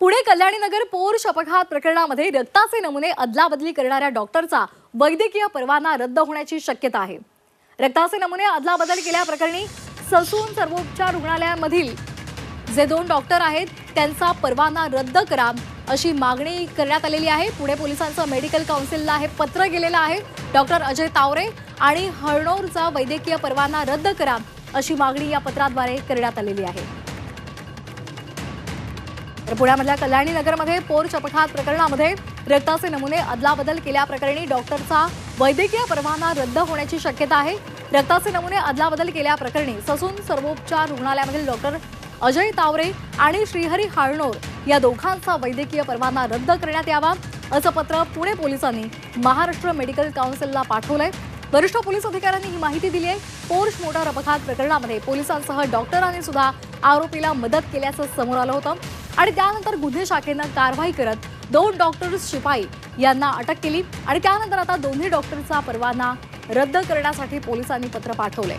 Pune Kalyani Nagar Porsche अपघात प्रकरणामध्ये रक्ताचे नमुने अदलाबदली करणाऱ्या डॉक्टरचा वैद्यकीय परवाना रद्द होण्याची शक्यता आहे. रक्ताचे नमुने अदलाबदल केल्याप्रकरणी ससून सर्वोपचार रुग्णालयामधील जे दोन डॉक्टर आहेत त्यांचा परवाना रद्द करा अशी मागणी करण्यात आलेली आहे. पुणे पोलिसांचं मेडिकल काउन्सिलला हे पत्र गेलेलं आहे. डॉक्टर अजय तावरे आणि हळणोरचा वैद्यकीय परवाना रद्द करा अशी मागणी या पत्राद्वारे करण्यात आलेली आहे. तर पुण्यामधल्या कल्याणी नगरमध्ये पोर्च अपघात प्रकरणामध्ये रक्ताचे नमुने अदलाबदल केल्याप्रकरणी डॉक्टरचा वैद्यकीय परवाना रद्द होण्याची शक्यता आहे. रक्ताचे नमुने अदलाबदल केल्याप्रकरणी ससून सर्वोपचार रुग्णालयामधील डॉक्टर अजय तावरे आणि श्रीहरी हाळणोर या दोघांचा वैद्यकीय परवाना रद्द करण्यात यावा असं पत्र पुणे पोलिसांनी महाराष्ट्र मेडिकल काउन्सिलला पाठवलंय. वरिष्ठ पोलीस अधिकाऱ्यांनी ही माहिती दिली आहे पोर्श मोटार अपघात प्रकरणामध्ये पोलिसांसह डॉक्टरांनी सुद्धा आरोपीला मदत केल्याचं समोर आलं होतं. आणि त्यानंतर गुन्हे शाखेनं कारवाई करत दोन डॉक्टर्स शिपाई यांना अटक केली. आणि त्यानंतर आता दोन्ही डॉक्टरचा परवाना रद्द करण्यासाठी पोलिसांनी पत्र पाठवलंय.